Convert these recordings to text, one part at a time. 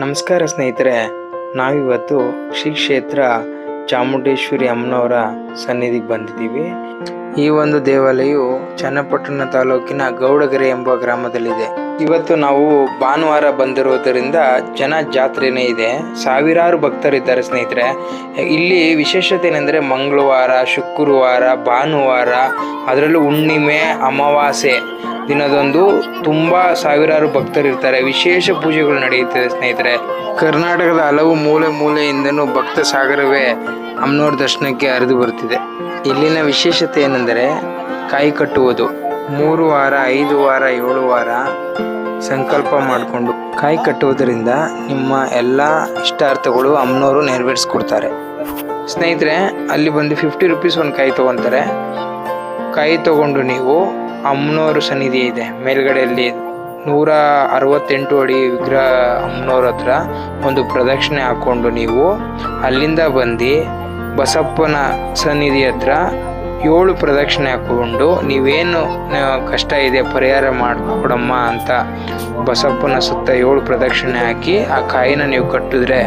ನಮಸ್ಕಾರ ಸ್ನೇಹಿತರೆ, ನಾವಿವತ್ತು ಶ್ರೀ ಕ್ಷೇತ್ರ ಚಾಮುಂಡೇಶ್ವರಿ ಅಮ್ಮನವರ ಸನ್ನಿಧಿಗೆ ಬಂದಿದ್ದೀವಿ. ಈ ಒಂದು ದೇವಾಲಯವು ಚನ್ನಪಟ್ಟಣ ತಾಲೂಕಿನ ಗೌಡಗೆರೆ ಎಂಬ ಗ್ರಾಮದಲ್ಲಿದೆ. ಇವತ್ತು ನಾವು ಭಾನುವಾರ ಬಂದಿರುವುದರಿಂದ ಜನ ಜಾತ್ರೆನೇ ಇದೆ. ಸಾವಿರಾರು ಭಕ್ತರಿದ್ದಾರೆ ಸ್ನೇಹಿತರೆ. ಇಲ್ಲಿ ವಿಶೇಷತೆ ಏನೆಂದರೆ ಮಂಗಳವಾರ, ಶುಕ್ರವಾರ, ಭಾನುವಾರ, ಅದರಲ್ಲೂ ಹುಣ್ಣಿಮೆ, ಅಮಾವಾಸ್ಯೆ ದಿನದಂದು ತುಂಬಾ ಸಾವಿರಾರು ಭಕ್ತರಿರ್ತಾರೆ ವಿಶೇಷ ಪೂಜೆಗಳು ನಡೆಯುತ್ತದೆ ಸ್ನೇಹಿತರೆ. ಕರ್ನಾಟಕದ ಹಲವು ಮೂಲೆ ಮೂಲೆಯಿಂದನೂ ಭಕ್ತ ಸಾಗರವೇ ಅಮ್ಮನವ್ರ ದರ್ಶನಕ್ಕೆ ಹರಿದು ಬರುತ್ತಿದೆ. ಇಲ್ಲಿನ ವಿಶೇಷತೆ ಏನೆಂದರೆ ಕಾಯಿ ಕಟ್ಟುವುದು. ಮೂರು ವಾರ, ಐದು ವಾರ, ಏಳು ವಾರ ಸಂಕಲ್ಪ ಮಾಡಿಕೊಂಡು ಕಾಯಿ ಕಟ್ಟುವುದರಿಂದ ನಿಮ್ಮ ಎಲ್ಲ ಇಷ್ಟಾರ್ಥಗಳು ಅಮ್ಮನವರು ನೆರವೇರಿಸ್ಕೊಡ್ತಾರೆ. ಸ್ನೇಹಿತರೆ, ಅಲ್ಲಿ ಬಂದು ಫಿಫ್ಟಿ ರುಪೀಸ್ ಒಂದು ಕಾಯಿ ತೊಗೊತಾರೆ. ಕಾಯಿ ತಗೊಂಡು ನೀವು ಅಮ್ಮನವ್ರ ಸನ್ನಿಧಿ ಇದೆ. ಮೇಲ್ಗಡೆಯಲ್ಲಿ ನೂರ ಅರವತ್ತೆಂಟು ಅಡಿ ವಿಗ್ರಹ ಅಮ್ಮನವ್ರ ಹತ್ರ ಒಂದು ಪ್ರದಕ್ಷಿಣೆ ಹಾಕ್ಕೊಂಡು ನೀವು ಅಲ್ಲಿಂದ ಬಂದು ಬಸಪ್ಪನ ಸನ್ನಿಧಿ ಹತ್ರ ಏಳು ಪ್ರದಕ್ಷಿಣೆ ಹಾಕ್ಕೊಂಡು ನೀವೇನು ಕಷ್ಟ ಇದೆ ಪರಿಹಾರ ಮಾಡಿಕೊಡಮ್ಮ ಅಂತ ಬಸಪ್ಪನ ಸುತ್ತ ಏಳು ಪ್ರದಕ್ಷಿಣೆ ಹಾಕಿ ಆ ಕಾಯಿನ ನೀವು ಕಟ್ಟಿದ್ರೆ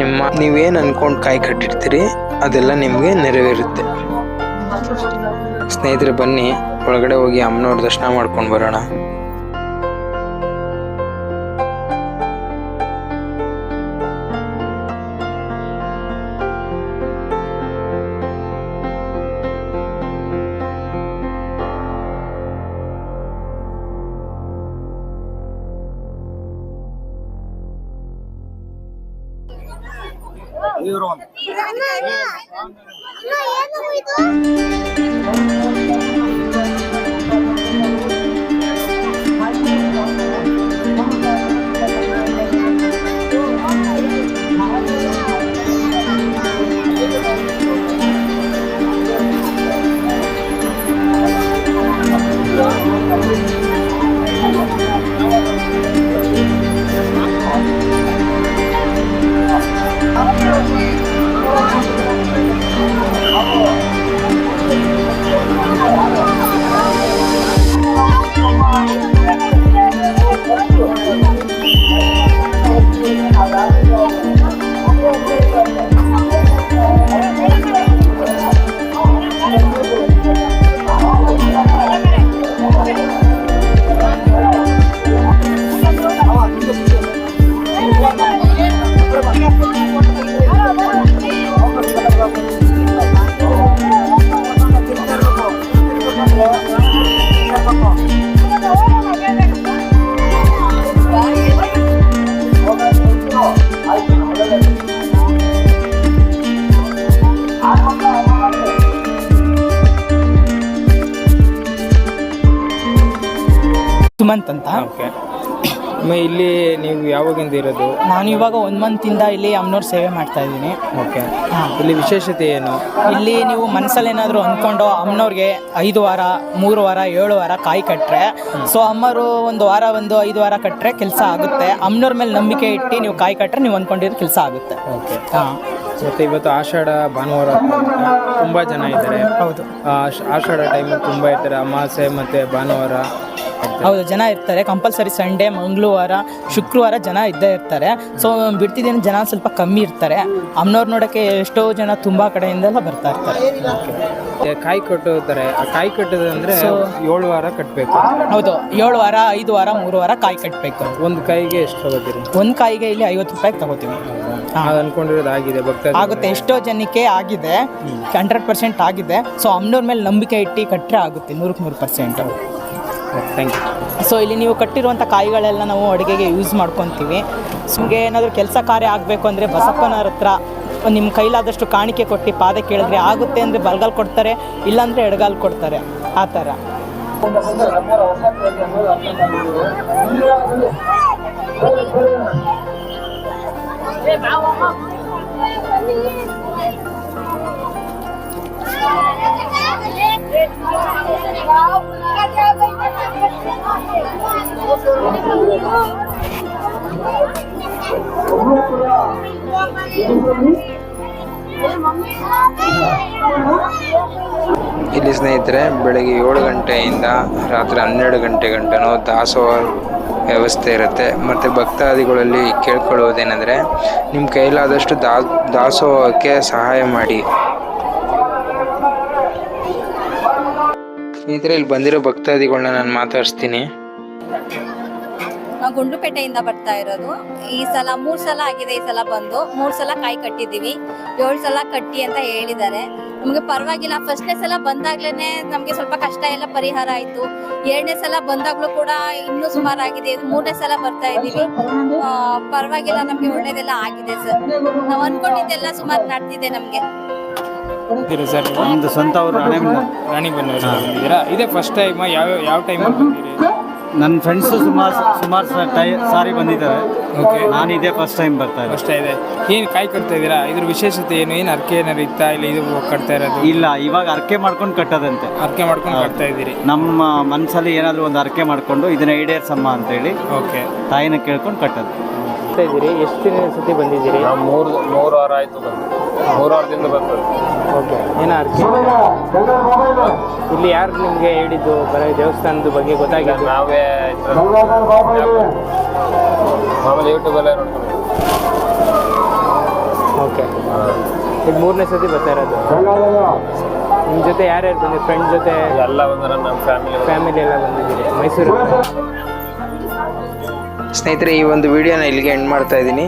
ನಿಮ್ಮ, ನೀವೇನು ಅಂದ್ಕೊಂಡು ಕಾಯಿ ಕಟ್ಟಿರ್ತೀರಿ ಅದೆಲ್ಲ ನಿಮಗೆ ನೆರವೇರುತ್ತೆ. ಸ್ನೇಹಿತರೆ, ಬನ್ನಿ. ಒಳಗಡೆ ಹೋಗಿ ಅಮ್ಮನವ್ರ ದರ್ಶನ ಮಾಡ್ಕೊಂಡು ಬರೋಣ. ಸುಮಂತ್ ಅಂತ. ಓಕೆ ಇಲ್ಲಿ ನೀವು ಯಾವಾಗಿಂದ ಇರೋದು? ನಾನು ಇವಾಗ ಒಂದು ಮಂತಿಂದ ಇಲ್ಲಿ ಅಮ್ಮನವ್ರ ಸೇವೆ ಮಾಡ್ತಾ ಇದ್ದೀನಿ. ಓಕೆ ಹಾಂ. ಇಲ್ಲಿ ವಿಶೇಷತೆ ಏನು? ಇಲ್ಲಿ ನೀವು ಮನಸ್ಸಲ್ಲಿ ಏನಾದರೂ ಅಂದ್ಕೊಂಡು ಅಮ್ಮನವ್ರಿಗೆ ಐದು ವಾರ ಮೂರು ವಾರ ಏಳು ವಾರ ಕಾಯಿ ಕಟ್ಟರೆ ಸೊ ಅಮ್ಮರು ಒಂದು ವಾರ ಒಂದು ಐದು ವಾರ ಕಟ್ಟರೆ ಕೆಲಸ ಆಗುತ್ತೆ. ಅಮ್ಮನವ್ರ ಮೇಲೆ ನಂಬಿಕೆ ಇಟ್ಟು ನೀವು ಕಾಯಿ ಕಟ್ಟರೆ ನೀವು ಅಂದ್ಕೊಂಡಿರೋ ಕೆಲಸ ಆಗುತ್ತೆ. ಓಕೆ ಹಾಂ. ಮತ್ತು ಇವತ್ತು ಆಷಾಢ ಭಾನುವಾರ ತುಂಬ ಜನ ಇದ್ದಾರೆ. ಹೌದು. ಆಷಾಢ ಟೈಮಲ್ಲಿ ತುಂಬ ಇರ್ತಾರೆ. ಅಮಾವಾಸ್ಯೆ ಮತ್ತು ಭಾನುವಾರ. ಹೌದು ಜನ ಇರ್ತಾರೆ. ಕಂಪಲ್ಸರಿ ಸಂಡೇ ಮಂಗಳವಾರ ಶುಕ್ರವಾರ ಜನ ಇದ್ದೇ ಇರ್ತಾರೆ. ಸೊ ಬಿಡ್ತಿದ್ದೇನೆ ಜನ ಸ್ವಲ್ಪ ಕಮ್ಮಿ ಇರ್ತಾರೆ. ಅಮ್ಮನವ್ರು ನೋಡೋಕ್ಕೆ ಎಷ್ಟೋ ಜನ ತುಂಬ ಕಡೆಯಿಂದೆಲ್ಲ ಬರ್ತಾ ಇರ್ತಾರೆ. ಕಾಯಿ ಕಟ್ಟುತ್ತಾರೆ. ಆ ಕಾಯಿ ಕಟ್ಟೋದಂದ್ರೆ ಏಳು ವಾರ ಕಟ್ಟಬೇಕು ಹೌದು ಏಳು ವಾರ ಐದು ವಾರ ಮೂರು ವಾರ ಕಾಯಿ ಕಟ್ಟಬೇಕು ಒಂದು ಕಾಯಿಗೆ ಎಷ್ಟು ತಗೋತೀರಿ? ಒಂದು ಕಾಯಿಗೆ ಇಲ್ಲಿ ಐವತ್ತು ರೂಪಾಯಿ ತಗೋತೀವಿ. ಅನ್ಕೊಂಡಿರೋದು ಆಗಿದೆ ಭಕ್ತ ಆಗುತ್ತೆ ಎಷ್ಟೋ ಜನಕ್ಕೆ ಆಗಿದೆ. ಹಂಡ್ರೆಡ್ ಪರ್ಸೆಂಟ್ ಆಗಿದೆ. ಸೊ ಅಮ್ಮನವ್ರ ಮೇಲೆ ನಂಬಿಕೆ ಇಟ್ಟು ಕಟ್ಟರೆ ಆಗುತ್ತೆ ನೂರಕ್ಕೆ ನೂರು ಪರ್ಸೆಂಟ್. ಥ್ಯಾಂಕ್ ಯು ಸೊ ಇಲ್ಲಿ ನೀವು ಕಟ್ಟಿರುವಂಥ ಕಾಯಿಗಳೆಲ್ಲ ನಾವು ಅಡುಗೆಗೆ ಯೂಸ್ ಮಾಡ್ಕೊತೀವಿ. ನಿಮಗೆ ಏನಾದರೂ ಕೆಲಸ ಕಾರ್ಯ ಆಗಬೇಕು ಅಂದರೆ ಬಸಪ್ಪನವ್ರ ಹತ್ರ ನಿಮ್ಮ ಕೈಲಾದಷ್ಟು ಕಾಣಿಕೆ ಕೊಟ್ಟು ಪಾದ ಕೇಳಿದ್ರೆ ಆಗುತ್ತೆ ಅಂದರೆ ಬಲ್ಗಾಲ್ ಕೊಡ್ತಾರೆ, ಇಲ್ಲಾಂದರೆ ಎಡಗಾಲ್ ಕೊಡ್ತಾರೆ. ಆ ಥರ. ಇಲ್ಲಿ ಸ್ನೇಹಿತರೆ, ಬೆಳಗ್ಗೆ ಏಳು ಗಂಟೆಯಿಂದ ರಾತ್ರಿ ಹನ್ನೆರಡು ಗಂಟೆ ಗಂಟನೂ ದಾಸೋಹ ವ್ಯವಸ್ಥೆ ಇರುತ್ತೆ. ಮತ್ತು ಭಕ್ತಾದಿಗಳಲ್ಲಿ ಕೇಳ್ಕೊಳ್ಳೋದೇನೆಂದರೆ ನಿಮ್ಮ ಕೈಲಾದಷ್ಟು ದಾ, ದಾಸೋಹಕ್ಕೆ ಸಹಾಯ ಮಾಡಿ. ಸ್ನೇಹಿತರೆ, ಇಲ್ಲಿ ಬಂದಿರೋ ಭಕ್ತಾದಿಗಳನ್ನ ನಾನು ಮಾತಾಡಿಸ್ತೀನಿ. ಗುಂಡ್ಲುಪೇಟೆಯಿಂದ ಬರ್ತಾ ಇರೋದು. ಈ ಸಲ ಮೂರ್ ಸಲ ಆಗಿದೆ ಈ ಸಲ ಬಂದು. ಮೂರ್ ಸಲ ಕಾಯಿ ಕಟ್ಟಿದೀವಿ ಏಳು ಸಲ ಕಟ್ಟಿ ಅಂತ ಹೇಳಿದ್ದಾರೆ. ನಮ್ಗೆ ಪರವಾಗಿಲ್ಲ. ಫಸ್ಟ್ನೇ ಸಲ ಬಂದಾಗ್ಲೇನೆ ನಮ್ಗೆ ಸ್ವಲ್ಪ ಕಷ್ಟ ಎಲ್ಲ ಪರಿಹಾರ ಆಯ್ತು. ಎರಡನೇ ಸಲ ಬಂದಾಗ್ಲೂ ಕೂಡ ಇನ್ನು ಸುಮಾರು ಆಗಿದೆ ಇದು ಮೂರನೇ ಸಲ ಬರ್ತಾ ಇದೀವಿ ಪರವಾಗಿಲ್ಲ ನಮ್ಗೆ ಒಳ್ಳೇದೆಲ್ಲ ಆಗಿದೆ ಸರ್. ನಾವ್ ಅನ್ಕೊಂಡಿದ್ದೆಲ್ಲ ಸುಮಾರು ನಡೆದಿದೆ ನಮ್ಗೆ. ಸರ್? ನಮ್ದು ಸ್ವಂತ ಅವರು ರಾಣೆಬೆನ್ನೂರು. ಇದೇ ಫಸ್ಟ್ ಟೈಮ್ ಯಾವ ಯಾವ ಟೈಮಲ್ಲಿ ಬಂದಿರಿ ನನ್ನ ಫ್ರೆಂಡ್ಸು ಸುಮಾರು ಸುಮಾರು ಸಾರಿ ಬಂದಿದ್ದಾರೆ. ನಾನು ಇದೇ ಫಸ್ಟ್ ಟೈಮ್ ಬರ್ತಾ ಇರೋದು. ಅಷ್ಟೇ ಇದೆ. ಏನು ಕಾಯಿ ಕಟ್ತಾ ಇದ್ದೀರಾ? ಇದ್ರ ವಿಶೇಷತೆ ಏನು? ಏನು ಅರ್ಕೆ ಏನಾರು ಇತ್ತಾ? ಇಲ್ಲ ಇದು ಕಟ್ತಾ ಇರೋದು? ಇಲ್ಲ ಇವಾಗ ಅರ್ಕೆ ಮಾಡ್ಕೊಂಡು ಕಟ್ಟೋದಂತೆ. ಅರ್ಕೆ ಮಾಡ್ಕೊಂಡು ಕಟ್ತಾ ಇದ್ದೀರಿ. ನಮ್ಮ ಮನಸ್ಸಲ್ಲಿ ಏನಾದರೂ ಒಂದು ಅರ್ಕೆ ಮಾಡಿಕೊಂಡು ಇದನ್ನ ಈಡೇರ್ಸಮ್ಮ ಅಂತೇಳಿ ಓಕೆ ತಾಯಿನ ಕೇಳ್ಕೊಂಡು ಕಟ್ಟೋದು. ಇದ್ದೀರಿ. ಎಷ್ಟು ದಿನ ಸತಿ ಬಂದಿದ್ದೀರಿ? ನಾವು ಮೂರು ಮೂರು ವಾರ ಆಯ್ತು ಬಂದು. ಮೂರು ವಾರದಿಂದ ಬರ್ತದೆ ಓಕೆ ಏನು ಅರ್ಕೆ ಇಲ್ಲಿ ಯಾರು ನಿಮಗೆ ಹೇಳಿದ್ದು? ಬರೋ ದೇವಸ್ಥಾನದ ಬಗ್ಗೆ ಗೊತ್ತಾಗಿಲ್ಲ. ನಾವೇ ಮಾಮೂಲಿ ಯೂಟ್ಯೂಬಲ್ಲೇ ನೋಡ್ಕೊಂಡು ಓಕೆ ಇದು ಮೂರನೇ ಸತಿ ಬರ್ತಾ ಇರೋದು. ನಿಮ್ಮ ಜೊತೆ ಯಾರ್ಯಾರು ಬಂದಿರಿ ಫ್ರೆಂಡ್ ಜೊತೆ? ಎಲ್ಲ ಬಂದ್ರೆ ನಮ್ಮ ಫ್ಯಾಮಿಲಿ ಫ್ಯಾಮಿಲಿ ಎಲ್ಲ ಬಂದಿದ್ದೀರಿ. ಮೈಸೂರು ಸ್ನೇಹಿತರೆ ಈ ಒಂದು ವಿಡಿಯೋನ ಇಲ್ಲಿಗೆ ಎಂಡ್ ಮಾಡ್ತಾ ಇದ್ದೀನಿ.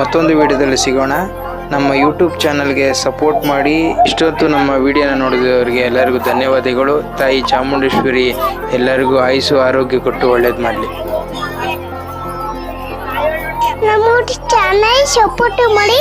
ಮತ್ತೊಂದು ವಿಡಿಯೋದಲ್ಲಿ ಸಿಗೋಣ. ನಮ್ಮ ಯೂಟ್ಯೂಬ್ ಚಾನಲ್ಗೆ ಸಪೋರ್ಟ್ ಮಾಡಿ. ಇಷ್ಟೊತ್ತು ನಮ್ಮ ವಿಡಿಯೋನ ನೋಡಿದವರಿಗೆ ಎಲ್ಲರಿಗೂ ಧನ್ಯವಾದಗಳು. ತಾಯಿ ಚಾಮುಂಡೇಶ್ವರಿ ಎಲ್ಲರಿಗೂ ಆಯುಸು ಆರೋಗ್ಯ ಕೊಟ್ಟು ಒಳ್ಳೇದು ಮಾಡಲಿ. ನಮ್ಮ ಚಾನಲ್ ಸಪೋರ್ಟ್ ಮಾಡಿ